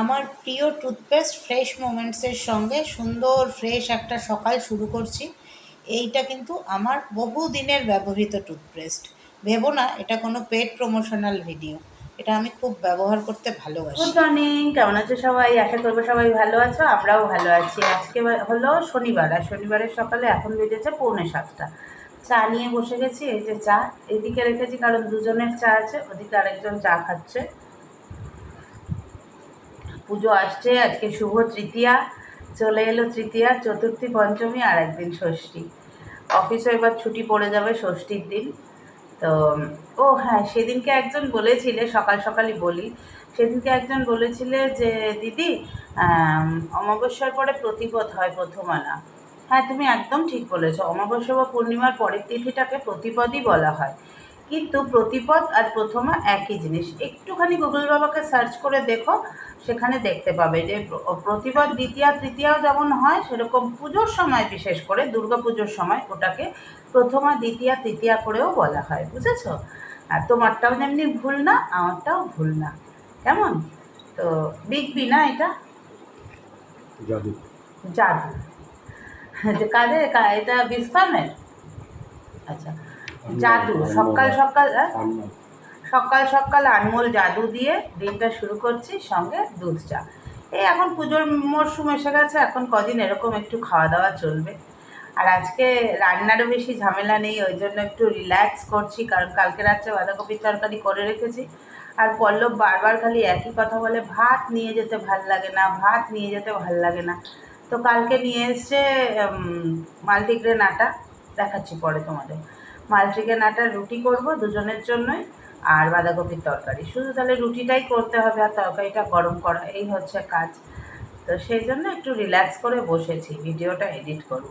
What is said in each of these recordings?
আমার প্রিয় toothpaste fresh মোমেন্টসের সঙ্গে সুন্দর ফ্রেশ একটা সকাল শুরু করছি। এইটা কিন্তু আমার বহু দিনের ব্যবহৃত টুথপেস্ট। ভেবো না, এটা কোনো পেড প্রমোশনাল ভিডিও। এটা আমি খুব ব্যবহার করতে ভালোবাসি। গুড মর্নিং কেমন আছো সবাই? আশা করব সবাই ভালো আছো, আমরাও ভালো আছি। আজকে হলো শনিবার, আর শনিবারের সকালে এখন বেজেছে পৌনে সাতটা। চা নিয়ে বসে গেছি, এই যে চা। এদিকে রেখেছি, কারণ দুজনের চা আছে, ওদিকে আরেকজন চা খাচ্ছে। পুজো আসছে, আজকে শুভ তৃতীয়া। চলে এলো তৃতীয়া, চতুর্থী, পঞ্চমী আর একদিন ষষ্ঠী। অফিসও এবার ছুটি পড়ে যাবে ষষ্ঠীর দিন। তো, ও হ্যাঁ সেদিনকে একজন বলেছিলে, সকাল সকালই বলি, সেদিনকে একজন বলেছিলে যে, দিদি অমাবস্যার পরে প্রতিপদ হয় প্রথম আনা হ্যাঁ তুমি একদম ঠিক বলেছ, অমাবস্যা বা পূর্ণিমার পরের তিথিটাকে প্রতিপদই বলা হয়। কিন্তু প্রতিপদ আর প্রথমা একই জিনিস। একটুখানি গুগল বাবাকে সার্চ করে দেখো সেখানে দেখতে পাবে যে প্রতিপদ দ্বিতীয়া তৃতীয়াও যেমন হয় সেরকম পুজোর সময় বিশেষ করে দুর্গা পুজোর সময় ওটাকে প্রথমা দ্বিতীয়া তৃতীয়া করেও বলা হয় বুঝেছ? আর তোমারটাও যেমনি ভুল না আমারটাও ভুল না। কেমন? তো বিগ বি না এটা? জাদু। জাদু। যে কাদের এটা বিস্ফামের আচ্ছা জাদু সকাল সকাল সকাল সকাল আনমোল জাদু দিয়ে দিনটা শুরু করছি সঙ্গে দুধ চা। এই এখন পুজোর মরশুম এসে গেছে এখন কদিন এরকম একটু খাওয়া দাওয়া চলবে। আর আজকে রান্নারও বেশি ঝামেলা নেই ওই জন্য একটু রিল্যাক্স করছি কারণ কালকে রাত্রে বাঁধাকপির তরকারি করে রেখেছি। আর পল্লব বারবার খালি একই কথা বলে ভাত নিয়ে যেতে ভালো লাগে না ভাত নিয়ে যেতে ভালো লাগে না। তো কালকে নিয়ে এসছে মাল্টিগ্রেন আটা দেখাচ্ছি পরে তোমাদের। মাল্টিগ্রেন আটার রুটি করব দুজনের জন্যই, আর বাঁধাকপির তরকারি। শুধু তাহলে রুটিটাই করতে হবে আর তরকারিটা গরম করা, এই হচ্ছে কাজ। তো সেই জন্য একটু রিল্যাক্স করে বসেছি, ভিডিওটা এডিট করব।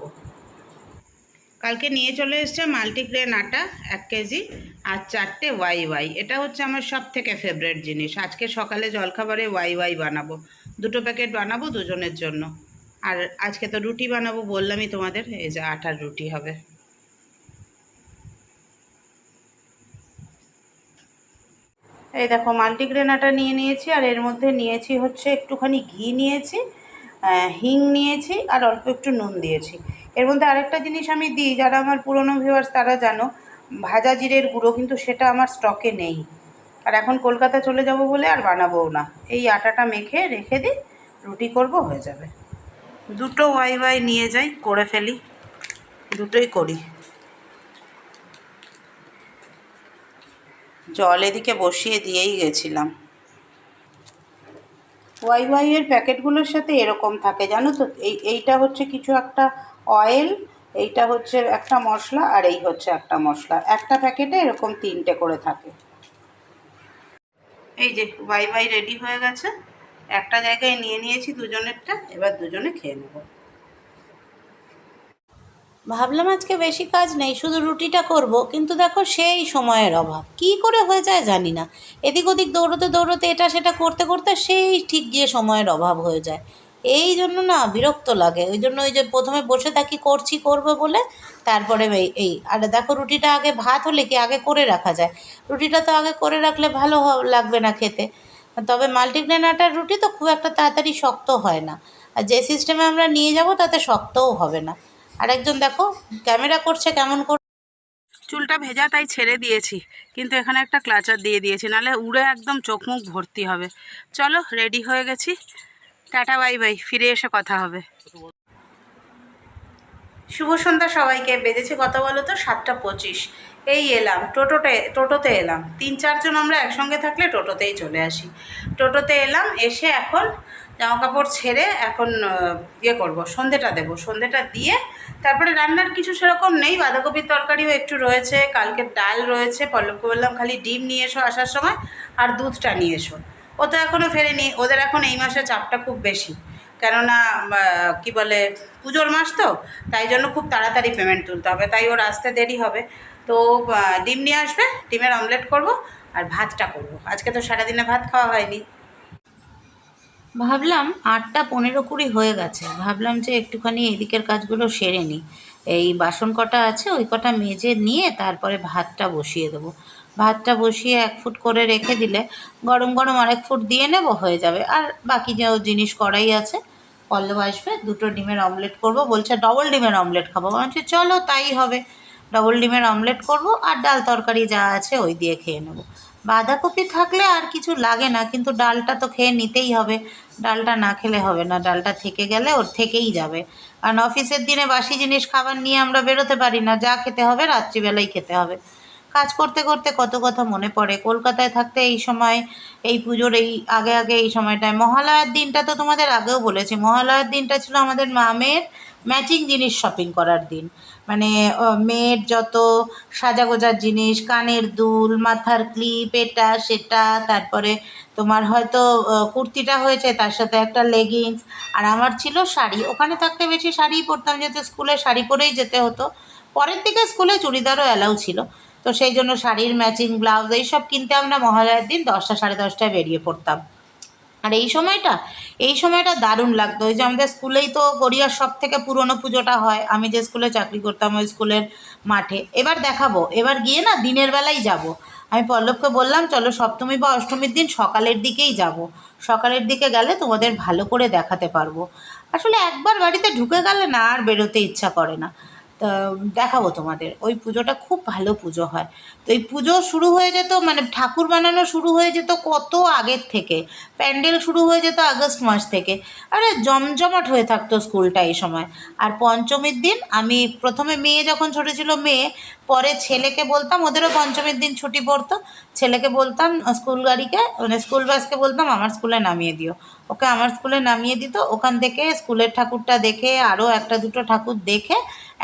কালকে নিয়ে চলে এসছে মাল্টিগ্রেন আটা, এক কেজি, আর চারটে ওয়াই ওয়াই। এটা হচ্ছে আমার সব থেকে ফেভারেট জিনিস। আজকে সকালে জলখাবারে ওয়াই ওয়াই বানাবো। দুটো প্যাকেট বানাবো দুজনের জন্য। আর আজকে তো রুটি বানাবো বললামই তোমাদের, এই যে আটার রুটি হবে। এই দেখো মাল্টিগ্রেন আটা নিয়ে নিয়েছি আর এর মধ্যে নিয়েছি হচ্ছে একটুখানি ঘি নিয়েছি হিং নিয়েছি আর অল্প একটু নুন দিয়েছি। এর মধ্যে আরেকটা জিনিস আমি দিই, যারা আমার পুরনো ভিউয়ার্স তারা জানো, ভাজা জিরের গুঁড়ো কিন্তু সেটা আমার স্টকে নেই। আর এখন কলকাতা চলে যাব বলে আর বানাবোও না। এই আটাটা মেখে রেখে দিই, রুটি করব, হয়ে যাবে। দুটো ওয়াই ওয়াই নিয়ে যাই, করে ফেলি। দুটোই করি। জল এদিকে বসিয়ে দিয়েই গেছিলাম। ওয়াই ওয়াইয়ের প্যাকেটগুলোর সাথে এরকম থাকে, জানো তো? এই, এইটা হচ্ছে কিছু একটা অয়েল, এইটা হচ্ছে একটা মশলা, আর এই হচ্ছে একটা মশলা। একটা প্যাকেটে এরকম তিনটে করে থাকে। এই যে ওয়াই ওয়াই রেডি হয়ে গেছে। একটা জায়গায় নিয়ে নিয়েছি দুজনেরটা, এবার দুজনে খেয়ে নেব। ভাবলাম আজকে বেশি কাজ নেই, শুধু রুটিটা করব। কিন্তু দেখো সেই সময়ের অভাব। কি করে হয়ে যায় জানি না। এদিক ওদিক দৌড়োতে দৌড়োতে এটা সেটা করতে করতে সেই ঠিক গিয়ে সময়ের অভাব হয়ে যায়। এই জন্য না বিরক্ত লাগে। ওই জন্য ওই যে প্রথমে বসে থাকি, করছি, করব বলে তারপরে এই আর দেখো রুটিটা আগে ভাত হলে কি আগে করে রাখা যায়? রুটিটা তো আগে করে রাখলে ভালো লাগবে না খেতে। তবে মাল্টিগ্রেন আটার রুটি তো খুব একটা তাড়াতাড়ি শক্ত হয় না। আর যে সিস্টেমে আমরা নিয়ে যাব তাতে শক্তও হবে না। আরেকজন দেখো ক্যামেরা করছে কেমন করে চুলটা ভেজা তাই ছেড়ে দিয়েছি কিন্তু এখানে একটা ক্লাচার দিয়ে দিয়েছি নাহলে উড়ে একদম চোখ মুখ ভর্তি হবে। চলো রেডি হয়ে গেছি। টাটা বাই বাই ফিরে এসে কথা হবে। শুভ সন্ধ্যা সবাইকে বেজেছে কথা বলো তো সাতটা পঁচিশ। এই এলাম টোটোতে টোটোতে এলাম। তিন চারজন আমরা একসঙ্গে থাকলে টোটোতেই চলে আসি। টোটোতে এলাম এসে এখন জামা কাপড় ছেড়ে এখন ইয়ে করব, সন্ধেটা দেবো। সন্ধেটা দিয়ে তারপরে রান্নার কিছু সেরকম নেই, বাঁধাকপির তরকারিও একটু রয়েছে, কালকে ডাল রয়েছে, পল্লবকে বললাম খালি ডিম নিয়ে এসো আসার সময় আর দুধটা নিয়ে এসো। ও তো এখনও ফেরেনি, ওদের এখন এই মাসে চাপটা খুব বেশি। কেননা কি বলে, পুজোর মাস তো, তাই জন্য খুব তাড়াতাড়ি পেমেন্ট তুলতে হবে, তাই ওর আসতে দেরি হবে। তো ডিম নিয়ে আসবে, ডিমের অমলেট করব আর ভাতটা করব। আজকে তো সারাদিনে ভাত খাওয়া হয়নি। ভাবলাম আটটা পনেরো কুড়ি হয়ে গেছে। ভাবলাম যে একটুখানি এদিকের কাজগুলো সেরে নিই। এই বাসন কটা আছে, ওই কটা মেজে নিয়ে তারপরে ভাতটা বসিয়ে দেবো। ভাতটা বসিয়ে এক ফুট করে রেখে দিলে গরম গরম আরেক ফুট দিয়ে নেব, হয়ে যাবে। আর বাকি যে জিনিস করাই আছে, পল্লব আসবে, দুটো ডিমের অমলেট করব। বলছে ডবল ডিমের অমলেট খাব। বলছি, চলো, তাই হবে। ডবল ডিমের অমলেট করব আর ডাল তরকারি যা আছে ওই দিয়ে খেয়ে নেব। বাঁধাকপি থাকলে আর কিছু লাগে না, কিন্তু ডালটা তো খেয়ে নিতেই হবে। ডালটা না খেলে হবে না, ডালটা থেকে গেলে ওর থেকেই যাবে। কারণ অফিসের দিনে বাসি জিনিস খাবার নিয়ে আমরা বেরোতে পারি না, যা খেতে হবে রাত্রিবেলাই খেতে হবে। কাজ করতে করতে কত কথা মনে পড়ে। কলকাতায় থাকতে এই সময়, এই পুজোর এই আগে আগে এই সময়টায়। মহালয়ার দিনটা তো তোমাদের আগেও বলেছি। মহালয়ার দিনটা ছিল আমাদের মামের ম্যাচিং জিনিস শপিং করার দিন। মানে মেয়ের যত সাজাগোজার জিনিস, কানের দুল, মাথার ক্লিপ এটা, সেটা, তারপরে তোমার হয়তো কুর্তিটা হয়েছে, তার সাথে একটা লেগিংস আর আমার ছিল শাড়ি। ওখানে থাকতে বেশি শাড়িই পরতাম, যেহেতু স্কুলে শাড়ি পরেই যেতে হতো। পরের দিকে স্কুলে চুড়িদারও অ্যালাউ ছিল। তো সেই জন্য শাড়ির ম্যাচিং ব্লাউজ এইসব কিনতে আমরা মহালয়ার দিন দশটা, সাড়ে দশটায় বেরিয়ে পড়তাম। আর এই সময়টা এই সময়টা দারুণ লাগতো। ওই যে আমাদের স্কুলেই তো গড়িয়ার সব থেকে পুরনো পুজোটা হয়। আমি যে স্কুলে চাকরি করতাম, ওই স্কুলের মাঠে। এবার দেখাবো। এবার গিয়ে না দিনের বেলাই যাব। আমি পল্লবকে বললাম, চলো সপ্তমী বা অষ্টমীর দিন সকালের দিকেই যাব। সকালের দিকে গেলে তোমাদের ভালো করে দেখাতে পারব। আসলে একবার বাড়িতে ঢুকে গেলে না আর বেরোতে ইচ্ছা করে না। তো দেখাবো তোমাদের। ওই পুজোটা খুব ভালো পুজো হয়। তো এই পুজো শুরু হয়ে যেত মানে ঠাকুর বানানো শুরু হয়ে যেত কত আগের থেকে? প্যান্ডেল শুরু হয়ে যেত আগস্ট মাস থেকে। আরে জমজমাট হয়ে থাকতো স্কুলটা এই সময়। আর পঞ্চমীর দিন আমি প্রথমে মেয়ে যখন ছোটো ছিল, মেয়ে, পরে ছেলেকে বলতাম, ওদেরও পঞ্চমীর দিন ছুটি পড়তো। ছেলেকে বলতাম, স্কুল গাড়িকে মানে স্কুল বাসকে বলতাম, আমার স্কুলে নামিয়ে দিও। ওকে আমার স্কুলে নামিয়ে দিত। ওখান থেকে স্কুলের ঠাকুরটা দেখে আরও একটা দুটো ঠাকুর দেখে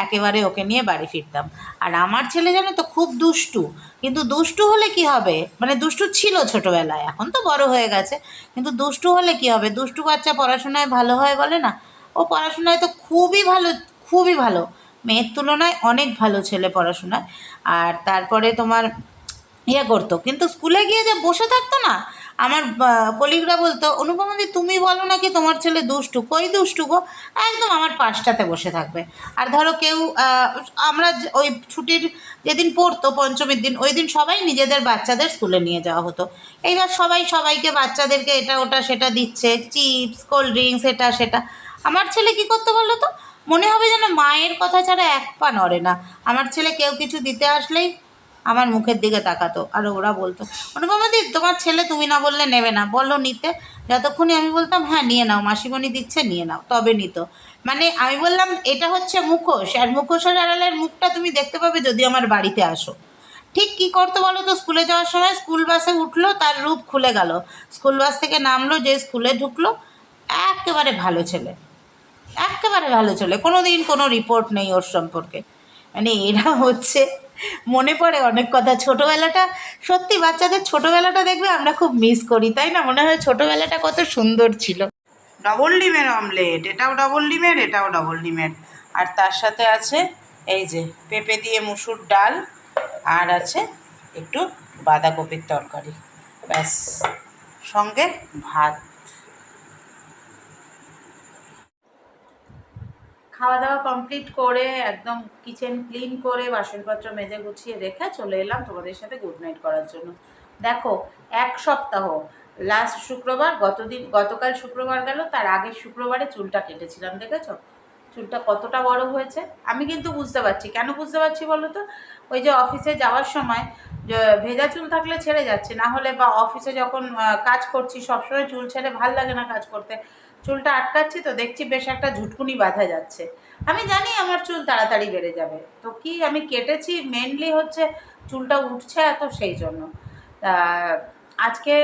একেবারে ওকে নিয়ে বাড়ি ফিরতাম। আর আমার ছেলে জানো তো খুব দুষ্টু। কিন্তু দুষ্টু হলে কি হবে? মানে দুষ্টু ছিল ছোটোবেলায়, এখন তো বড় হয়ে গেছে। কিন্তু দুষ্টু হলে কি হবে? দুষ্টু বাচ্চা পড়াশোনায় ভালো হয় বলে না? ও পড়াশোনায় তো খুবই ভালো খুবই ভালো। মেয়ের তুলনায় অনেক ভালো ছেলে পড়াশোনায়। আর তারপরে তোমার ইয়ে করতো। কিন্তু স্কুলে গিয়ে যে বসে থাকতো না আমার কলিগরা বলতো, অনুপমাদি, তুমি বলো নাকি তোমার ছেলে দুষ্টু? কই দুষ্টু গো? একদম আমার পাশটাতে বসে থাকবে। আর ধরো কেউ আমরা ওই ছুটির যেদিন পড়তো, পঞ্চমীর দিন, ওই দিন সবাই নিজেদের বাচ্চাদের স্কুলে নিয়ে যাওয়া হতো। এইবার সবাই সবাইকে বাচ্চাদেরকে এটা, ওটা, সেটা দিচ্ছে, চিপস, কোল্ড ড্রিঙ্কস, এটা, সেটা। আমার ছেলে কি করতে বলল তো? মনে হবে যেন মায়ের কথা ছাড়া এক পা নড়ে না। আমার ছেলে কেউ কিছু দিতে আসলেই আমার মুখের দিকে তাকাতো। আর ওরা বলতো অনুপমাদি তোমার ছেলে তুমি না বললে নেবে না। বলো নিতে। যতক্ষণই আমি বলতাম হ্যাঁ নিয়ে নাও। মাসিমণি দিচ্ছে, নিয়ে নাও। তবে নিত। মানে আমি বললাম, এটা হচ্ছে মুখোশ। আর মুখোশের আড়ালের মুখটা তুমি দেখতে পাবে যদি আমার বাড়িতে আসো। ঠিক কী করতো বলো তো? স্কুলে যাওয়ার সময় স্কুল বাসে উঠল, তার রূপ খুলে গেল। স্কুল বাস থেকে নামলো, যে স্কুলে ঢুকলো, একেবারে ভালো ছেলে। একেবারে ভালো ছেলে। কোনো দিন কোনো রিপোর্ট নেই ওর সম্পর্কে। মানে এরা হচ্ছে মনে পড়ে অনেক কথা। ছোটোবেলাটা, সত্যি বাচ্চাদের ছোটোবেলাটা দেখবে আমরা খুব মিস করি, তাই না? মনে হয় ছোটোবেলাটা কত সুন্দর ছিল। ডবল ডিমের অমলেট এটাও ডবল ডিমের, এটাও ডবল ডিমের। আর তার সাথে আছে এই যে পেঁপে দিয়ে মুসুর ডাল, আর আছে একটু বাঁধাকপির তরকারি। ব্যাস, সঙ্গে ভাত। খাওয়া দাওয়া কমপ্লিট করে, একদম কিচেন ক্লিন করে, বাসনপত্র মেজে গুছিয়ে রেখে চলে এলাম তোমাদের সাথে গুড নাইট করার জন্য। দেখো, এক সপ্তাহ লাস্ট শুক্রবার, গতদিন, গতকাল শুক্রবার গেল, তার আগের শুক্রবারে চুলটা কেটেছিলাম, দেখেছ? চুলটা কতটা বড় হয়েছে? আমি কিন্তু বুঝতে পারছি। কেন বুঝতে পারছি বলো তো? ওই যে অফিসে যাওয়ার সময় ভেজা চুল থাকলে ছেড়ে যাচ্ছে, না হলে বা অফিসে যখন কাজ করছি, সবসময় চুল ছেড়ে ভালো লাগে না কাজ করতে। চুলটা আটকাচ্ছি তো দেখছি বেশ একটা ঝুটকুনি বাঁধা যাচ্ছে। আমি জানি আমার চুল তাড়াতাড়ি বেড়ে যাবে। তো কি আমি কেটেছি? মেনলি হচ্ছে চুলটা উঠছে এত সেই জন্য। আজকে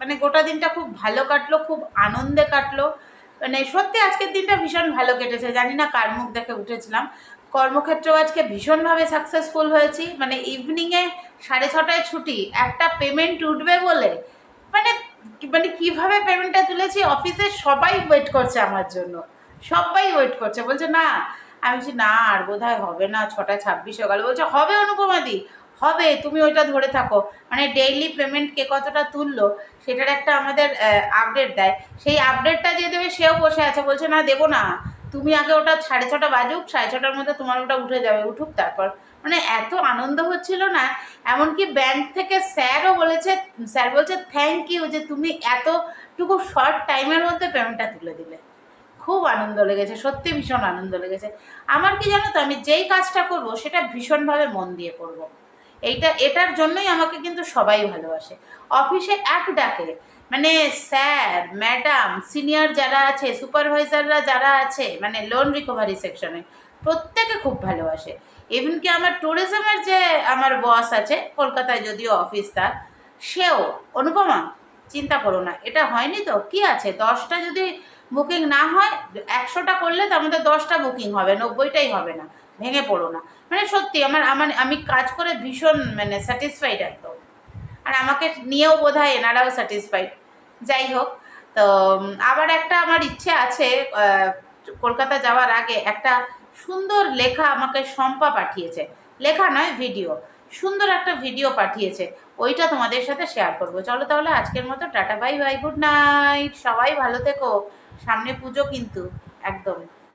মানে গোটা দিনটা খুব ভালো কাটলো, খুব আনন্দে কাটলো। মানে সত্যি আজকের দিনটা ভীষণ ভালো কেটেছে। জানি না কার মুখ দেখে উঠেছিলাম। কর্মক্ষেত্রেও আজকে ভীষণভাবে সাকসেসফুল হয়েছি। মানে ইভিনিংয়ে সাড়ে ছটায় ছুটি, একটা পেমেন্ট উঠবে বলে মানে মানে কীভাবে পেমেন্টটা তুলেছি? অফিসে সবাই ওয়েট করছে আমার জন্য। সবাই ওয়েট করছে। বলছে, না। আমি বলছি, না, আর বোধহয় হবে না। ছটা ছাব্বিশ গেল। বলছে, হবে অনুপমাদি। হবে, তুমি ওইটা ধরে থাকো। মানে ডেইলি পেমেন্ট কে কতটা তুললো, সেটার একটা আমাদের আপডেট দেয়। সেই আপডেটটা যে দেবে, সেও বসে আছে। বলছে, না, দেবো না। তুমি আগে ওটা সাড়ে ছটা বাজুক, সাড়ে ছটার মধ্যে তোমার ওটা উঠে যাবে, উঠুক তারপর। মানে এত আনন্দ হচ্ছিল না, এমনকি ব্যাংক থেকে স্যারও বলেছে স্যার বলছে থ্যাংক ইউ যে তুমি এতটুকু শর্ট টাইমের মধ্যে পেমেন্টটা তুলে দিলে। খুব আনন্দ লেগেছে, সত্যি ভীষণ আনন্দ লেগেছে। আমার কি জানো তো, আমি যেই কাজটা করব, সেটা ভীষণভাবে মন দিয়ে করব। এইটা, এটার জন্যই আমাকে কিন্তু সবাই ভালোবাসে। অফিসে এক ডাকে মানে স্যার ম্যাডাম সিনিয়র যারা আছে সুপারভাইজাররা যারা আছে মানে লোন রিকভারি সেকশনে প্রত্যেকে খুব ভালোবাসে। এমনকি আমার ট্যুরিজমের যে আমার বস আছে, কলকাতায় যদিও অফিস তার, সেও, অনুপমা, চিন্তা করো না, এটা হয়নি তো? কি আছে? দশটা যদি বুকিং না হয়, একশোটা করলে তার মধ্যে দশটা বুকিং হবে, নব্বইটাই হবে না, ভেঙে পড়ো না। মানে সত্যি, আমার আমার, আমি কাজ করে ভীষণ মানে স্যাটিসফাইড একদম। আর আমাকে নিয়েও বোধ হয় এনারাও স্যাটিসফাইড যাই হোক, তো আবার একটা আমার ইচ্ছে আছে কলকাতা যাওয়ার আগে একটা সুন্দর লেখা আমাকে শম্পা পাঠিয়েছে। লেখা নয়, ভিডিও। সুন্দর একটা ভিডিও পাঠিয়েছে। ওইটা তোমাদের সাথে শেয়ার করব। চলো তাহলে আজকের মতো tata bye bye good night সবাই ভালো থেকো। সামনে পুজো কিন্তু, একদম।